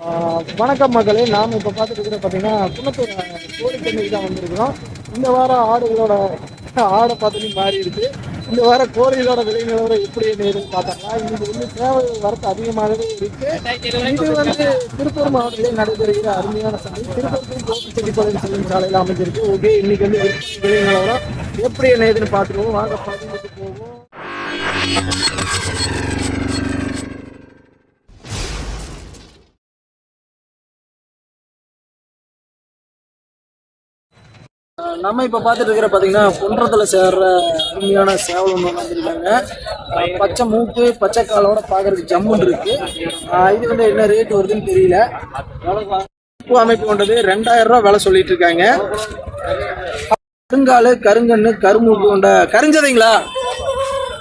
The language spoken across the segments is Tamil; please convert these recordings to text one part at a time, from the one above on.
வணக்கம் மகளே. நாம் இப்போ பார்த்துட்டு பார்த்தீங்கன்னா குணத்தூர் கோழி பண்ணைக்கு தான் வந்திருக்கிறோம். இந்த வாரம் ஆடுகளோட ஆடை பார்த்துட்டு மாறிடுச்சு. இந்த வாரம் கோழிகளோட விலை நிலவரம் எப்படி நேருன்னு பார்த்தோம்னா இது வந்து தேவை வரத்து அதிகமாகவே இருக்கு. இது வந்து திருப்பூர் மாவட்டத்தில் நடைபெறுகிற அருமையான சந்தை. திருப்பூர் கோபிச்செட்டிப்பாளையம் செல்லும் சாலையில் அமைஞ்சிருக்கு. ஓகே இன்னைக்கு வந்து விலை நிலவரம் எப்படி நேருன்னு பார்த்துருவோம். வாங்க பதினெட்டு போவோம். நம்ம இப்போ பார்த்துட்டு இருக்கிற பார்த்தீங்கன்னா குன்றத்தில் சேர்ற அருமையான சேவல் ஒன்று வந்திருக்காங்க. பச்சை மூக்கு பச்சை காலோட பார்க்குறதுக்கு ஜம்முன்னு இருக்கு. இது வந்து என்ன ரேட் வருதுன்னு தெரியல. உப்பு அமைப்பு கொண்டது ரெண்டாயிரம் ரூபா விலை சொல்லிட்டு இருக்காங்க. கருங்கால் கருங்கண்ணு கருமூக்கு கொண்ட கரிஞ்சதைங்களா?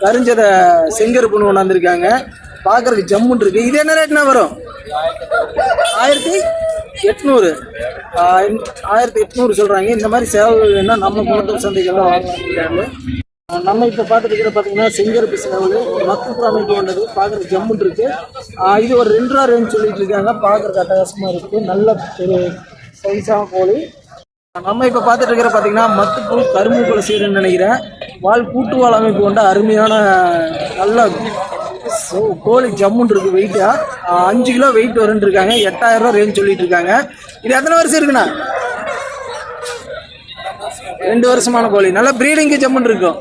கரிஞ்சதை செங்கருப்புன்னு கொண்டாந்துருக்காங்க பார்க்கறதுக்கு ஜம்முன்னு இருக்கு. இது என்ன ரேட்னா வரும்? ஆயிரத்தி எட்நூறு. ஆயிரத்தி எட்நூறு சொல்றாங்க. இந்த மாதிரி சேவல் என்ன நம்ம குளத்தூர் சந்தைகள் வாங்குறாங்க நம்ம இப்போ பார்த்துட்டு இருக்கிற பார்த்தீங்கன்னா செங்கருப்பு சேவல் மக்குப்புற அமைப்பு கொண்டது. பார்க்குறதுக்கு ஜம்முன் இருக்கு. இது ஒரு ரெண்டு ரூபா ரேஞ்ச் சொல்லிட்டு இருக்காங்க. பார்க்குறதுக்கு அட்டகாசமாக இருக்கு. நல்ல ஒரு சைஸான கோழி. நம்ம இப்போ பார்த்துட்டு இருக்கிற பார்த்தீங்கன்னா மத்துப்பூ கொலை சீடுன்னு நினைக்கிறேன். வால் கூட்டுவால் அமைப்பு கொண்ட அருமையான நல்ல சோ, கோழி ஜம்முன் இருக்கு வெயிட்டா அஞ்சு கிலோ வெயிட் வரும்னு இருக்காங்க எட்டாயிரம் ரூபா ரேஞ்ச் சொல்லிட்டு இருக்காங்க இது எத்தனை வருஷம் இருக்குண்ணா? ரெண்டு வருஷமான கோழி நல்லா ப்ரீடிங்க்கு ஜம்முன் இருக்கும்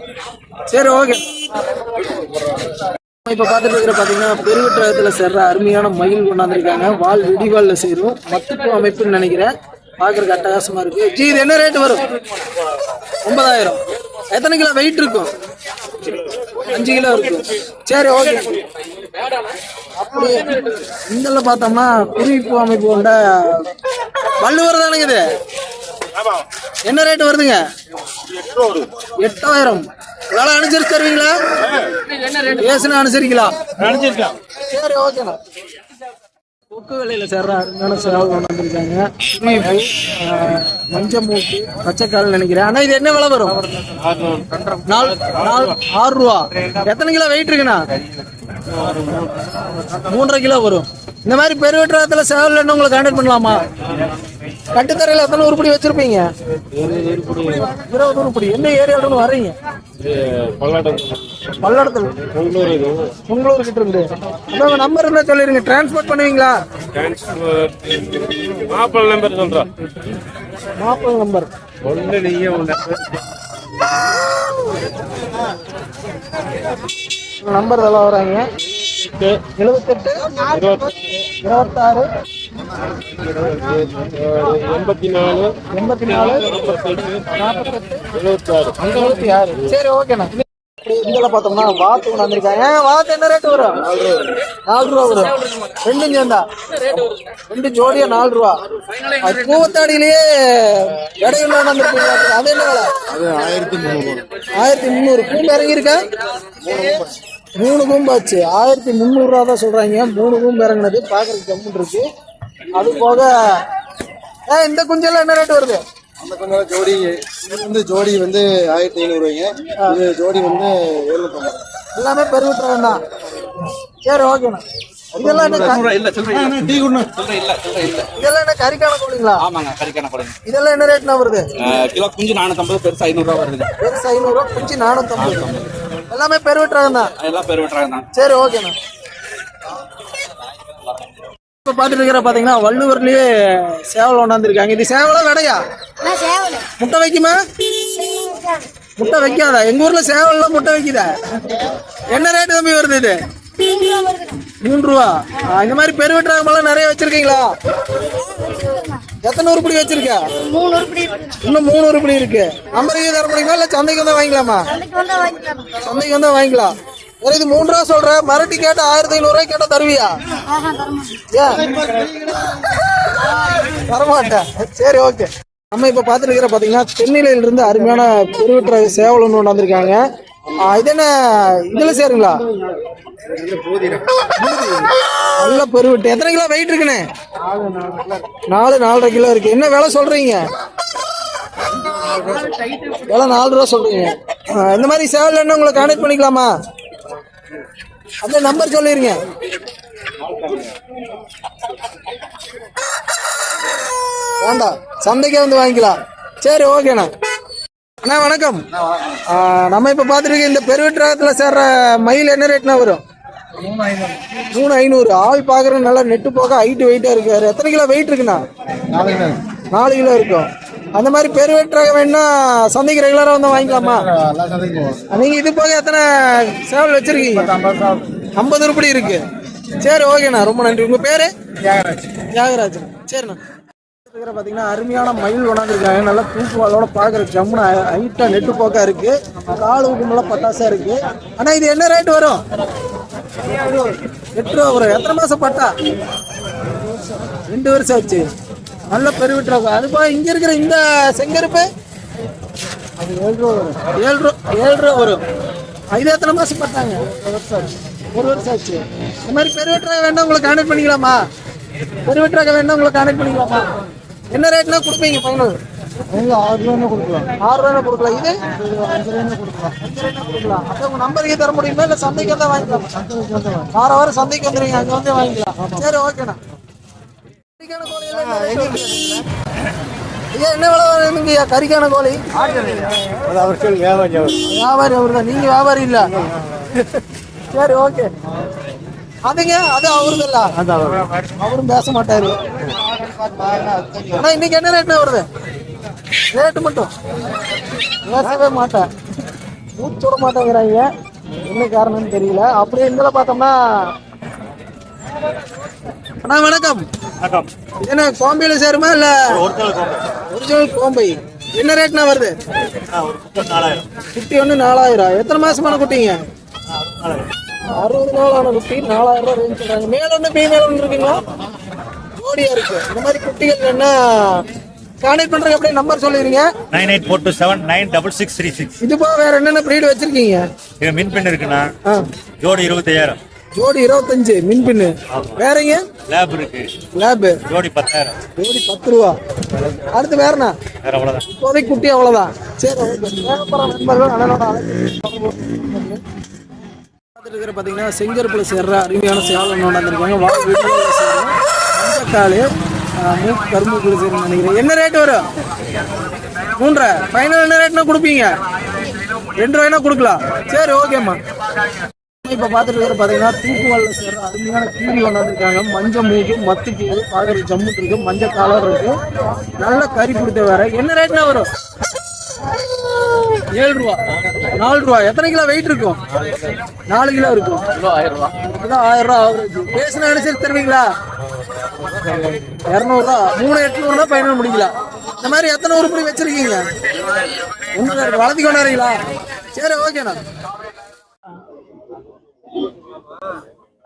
சரி ஓகே இப்போ பார்த்துட்டு இருக்கிற பார்த்தீங்கன்னா பெருவெற்றத்தில் சேர்ற அருமையான மயில் கொண்டாந்துருக்காங்க. வால் வெடிவாலில் சேரும். மத்துப்பு அமைப்புன்னு நினைக்கிறேன். பார்க்குறக்கு அட்டகாசமாக இருக்குது ஜி இது என்ன ரேட் வரும்? ஒன்பதாயிரம். எத்தனை கிலோ வெயிட் இருக்கும்? அஞ்சு கிலோ இருக்கும் சரி ஓகே இங்கெல்லாம் பார்த்தோம்னா குறிப்பு அமைப்பு கொண்ட வள்ளுவர் தானுங்க இது. என்ன ரேட் வருதுங்க? எட்டாயிரம். வேலை அனுசரிச்சு தருவீங்களா? பேசுனா அனுசரிக்கலாம். சரி ஓகேண்ணா கொக்கு வேலையில சேர்ற அருமையான சேவல் வந்திருக்காங்க குருவிப்பூ, ஆஹ், மஞ்சள் மூக்கு பச்சைக்கால் நினைக்கிறேன். ஆனா இது என்ன விலை வரும்? நாலு நாலு ஆறு ரூபா. எத்தனை கிலோ வெயிட் இருக்குண்ணா? மூன்றரை கிலோ வரும். இந்த மாதிரி பெருவெட்டுறதுல சேவல் இல்லைன்னு உங்களை கான்டாக்ட் பண்ணலாமா? கட்டுத்தரையில் எத்தனை உருப்படி வச்சிருப்பீங்க? இருபது உருப்படி. எந்த ஏரியாவில வர்றீங்க? பல்லடத்துல. உங்களூர் கிட்ட இருந்து. உங்க நம்பர் இருந்தா சொல்லிருங்க. டிரான்ஸ்போர்ட் பண்ணுவீங்களா? மாப்பிள்ளை நம்பர் சொல்றேன் மாப்பிள்ளை நம்பர் ஒண்ணு நீங்க நம்பர் இதெல்லாம் வராங்க எழுபத்தெட்டு. இருபத்தாறு. எண்பத்தி நாலு எண்பத்தி நாலு நாற்பத்தெட்டு எழுபத்தி ஆறு சரி ஓகேண்ணா இதில் பார்த்தோம்னா வாத்து கொண்டு வந்திருக்காங்க ஏன் வாத்து என்ன ரேட்டு வரும் நாலு ரூபா வரும் ரெண்டும் சேர்ந்தா ரெண்டு ஜோடியா நாலு ரூபா அது கூவத்தாடியிலேயே இடையில வந்திருக்கீங்க அது என்ன விலை அது ஆயிரத்தி முந்நூறு ஆயிரத்தி முந்நூறு கூம்பு இறங்கியிருக்கேன் மூணு கூம்பு ஆச்சு. ஆயிரத்தி முந்நூறுரூவா தான் சொல்கிறாங்க மூணு கூம்பு இறங்கினது. பார்க்குறதுக்கு கம்முன்னு இருக்கு? அது போக ஏ இந்த குஞ்செல்லாம் என்ன ரேட் வருது? அந்த கொஞ்சம் ஜோடி இது வந்து ஜோடி வந்து ஆயிரத்தி ஐநூறுவாய்ங்க இது ஜோடி வந்து எழுநூத்தம்பது எல்லாமே பெருவிட்டுறவன் தான் சரி ஓகேண்ணா இதெல்லாம் என்ன க- டீ குண்ணு இதெல்லாம் என்ன கறிக்கான கோழிங்களா? ஆமாங்க கறிக்கான கொடுங்க இதெல்லாம் என்ன ரேட்னா வருது? கிலோ குஞ்சு நானூற்றம்பது பெருசு ஐநூறுரூவா வருதுங்க. பெருசு ஐநூறுரூவா குஞ்சு நானூற்றம்பது. எல்லாமே பெருவிட்டுறவன் தான் எல்லாம் பெரு வெட்டுறாங்க தான் சரி ஓகேண்ணா இப்போ பார்த்துட்டு இருக்கிற பார்த்தீங்கன்னா வள்ளுவர்லேயே சேவல் கொண்டாந்துருக்காங்க. இது சேவலா விடையா? முட்டை வைக்குமா? முட்டை வைக்காதா? எங்க ஊர்ல சேவல்லாம் முட்டை வைக்குதா? என்ன ரேட் தம்பி வருது இது? மூணு ரூபா. இந்த மாதிரி பெருவெட்டுறாங்கலாம் நிறைய வச்சிருக்கீங்களா? எத்தனை உருப்படி வச்சிருக்க? மூணு உருப்படி இன்னும் மூணு உருப்படி இருக்கு. நம்பருக்கு தர முடியுமா இல்ல சந்தைக்கு வந்தா வாங்கிக்கலாமா? சந்தைக்கு வந்தா வாங்கிக்கலாம். வேற இது மூணு ரூபா சொல்ற? மரட்டி கேட்டா ஆயிரத்தி ஐநூறு ரூபாய் கேட்டா தருவியா? தரமாட்டேன் சரி ஓகே. நம்ம இப்ப பாத்துட்டு இருக்கிற பாத்தீங்கன்னா தென்னிலையில இருந்து அருமையான பெருவிட்டுற சேவல் ஒன்று கொண்டாந்துருக்காங்க ஆ, இது என்ன? இதுல சேருங்களா? நல்ல பெருவிட்டு. எத்தனை கிலோ வெயிட் இருக்குண்ணே? நாலு நாலரை கிலோ இருக்கு. என்ன விலை சொல்றீங்க? விலை நாலு ரூபா சொல்றீங்க. இந்த மாதிரி சேவல் என்ன உங்களை கான்டாக்ட் பண்ணிக்கலாமா? அந்த நம்பர் சொல்லிருங்க. வேண்டாம் சந்தைக்கே வந்து வாங்கிக்கலாம். சரி ஓகேண்ணா அண்ணா. வணக்கம். நம்ம இப்போ பார்த்துருக்க இந்த பெருவெற்றாகத்தில் சேர்ற மயில் என்ன ரேட்னா வரும்? மூணு ஐநூறு. ஆள் பார்க்குற நல்லா நெட்டு போக ஹைட் வெயிட்டாக இருக்காரு எத்தனை கிலோ வெயிட் இருக்குண்ணா? நாலு கிலோ இருக்கும். அந்த மாதிரி பெருவெற்றாக வேணும்னா சந்தைக்கு ரெகுலராக வந்து வாங்கிக்கலாமா? எல்லா சந்தைக்கும் போவோம். நீங்க இது போக எத்தனை சேவல் வச்சிருக்கீங்க? ஐம்பது உருப்படி இருக்கு. சரி ஓகேண்ணா ரொம்ப நன்றி. உங்க பேரு? தியாகராஜ். சரிண்ணா. இருக்கிற பார்த்தீங்கன்னா அருமையான மயில் கொண்டாந்துருக்காங்க நல்லா தூக்கு வாழோட பார்க்குற ஜம்முன்னு ஹைட்டாக நெட்டு போக்கா இருக்கு. கால் ஊக்கமெல்லாம் பட்டாசா இருக்கு. ஆனால் இது என்ன ரேட் வரும்? எட்டு ரூபா வரும். எத்தனை மாசம் பட்டா? ரெண்டு வருஷம் ஆச்சு. நல்ல பெருவிட்டுருக்கும் அது போக இங்க இருக்கிற இந்த செங்கருப்பு. ஏழு ரூபா ஏழு ரூபா ஏழு ரூபா வரும் இது எத்தனை மாசம் பார்த்தாங்க? ஒரு வருஷம் ஆச்சு. இந்த மாதிரி பெருவெட்டுறாக வேண்டாம் உங்களை கான்டாக்ட் பண்ணிக்கலாமா? பெருவெட்டுறாக வேண்டாம் உங்களை கான்டாக்ட் பண்ணிக்கலாமா? என்ன ரேட்னா கொடுப்பீங்க ஃபைனல் ஆறு ரூபா கொடுக்கலாம். ஆறு ரூபா கொடுக்கலாம். இது? அஞ்சு ரூபா கொடுக்கலாம். அஞ்சு ரூபா கொடுக்கலாம். அப்போ உங்க நம்பருக்கு தர முடியுமா? இல்லை சந்தைக்கு வந்தால் வாங்கிக்கலாம்? வார வாரம் சந்தைக்கு வந்துடுங்க அங்கே வந்து வாங்கிக்கலாம். சரி ஓகேண்ணா ஐயா என்ன விலை கறிக்கான கோழி அது வியாபாரி அவர் வியாபாரி அவர் தான் நீங்க வியாபாரி இல்ல சரி ஓகே அதுங்க அது அவருது இல்ல அவரும் பேச மாட்டாரு ஆனா இன்னைக்கு என்ன ரேட்னா வருது ரேட்டு மட்டும் பேசவே மாட்டேன் மூச்சு விட மாட்டேங்கிறாங்க என்ன காரணம்னு தெரியல அப்படியே இதில் பார்த்தோம்னா அண்ணா வணக்கம். இது என்ன கோம்பையில சேருமா இல்ல ஒரிஜினல் கோம்பை. என்ன ரேட்னா வருது? குட்டி ஒன்று நாலாயிரம். எத்தனை மாசமான குட்டிங்க? அறுபது நாள் ஆன குட்டி நாலாயிரம் ரூபாய் ரேஞ்ச் சொல்றாங்க மேல ஒன்று ஃபீமேல் ஒன்று இருக்குங்களா? ஜோடியா இருக்கு. இந்த மாதிரி குட்டிகள் என்ன கான்டாக்ட் பண்றதுக்கு அப்படியே நம்பர் சொல்லிடுங்க. Nine eight four two seven nine double six three six. இது போக வேற என்னென்ன ப்ரீடு வச்சிருக்கீங்க? இது மின்பெண் இருக்குண்ணா. ஜோடி இருபத்தையாயிரம். ஜோடி இருபத்தஞ்சு மின்பின்னு வேறங்க லேப் இருக்கு. லேபு ஜோடி பத்தாயிரம். ஜோடி பத்து ரூபா. அடுத்து வேறண்ணா வேற அவ்வளோதான் இப்போதைக்கு குட்டி அவ்வளோதான் சரி பார்த்துட்டு இருக்கிற பார்த்தீங்கன்னா செங்கருப்புல சேர்ற அருமையான சேவல் கொண்டாந்துருக்காங்க வா மஞ்சக்கால் கரும்பு சேரும் நினைக்கிறேன். என்ன ரேட் வரும்? மூன்றரை. ஃபைனல் என்ன ரேட்னா கொடுப்பீங்க? ரெண்டு ரூபாய்னா கொடுக்கலாம். சரி ஓகேம்மா. இப்போ பார்த்துட்டு இருக்கிற பார்த்தீங்கன்னா தூக்குவாலில் சேர்ற அருமையான கீரி கொண்டாந்துருக்காங்க. மஞ்சள் மூக்கு மத்து கீழ் பார்க்குற ஜம்மு இருக்கு மஞ்சள் காலர் இருக்கு. நல்ல கறி கொடுத்த வேற. என்ன ரேட்னா வரும்? ஏழு ரூபா. நாலு ரூபா. எத்தனை கிலோ வெயிட் இருக்கும்? நாலு கிலோ இருக்கும். ஆயிரம் ரூபா. ஆயிரம் ரூபா ஆவரேஜ் பேசின அனுசரித்து தருவீங்களா இரநூறுவா மூணு எட்நூறுனா பயணம் முடிக்கலாம் இந்த மாதிரி எத்தனை உருப்படி வச்சிருக்கீங்க? இருக்கு வளர்த்தி கொண்டாடுறீங்களா? சரி ஓகேண்ணா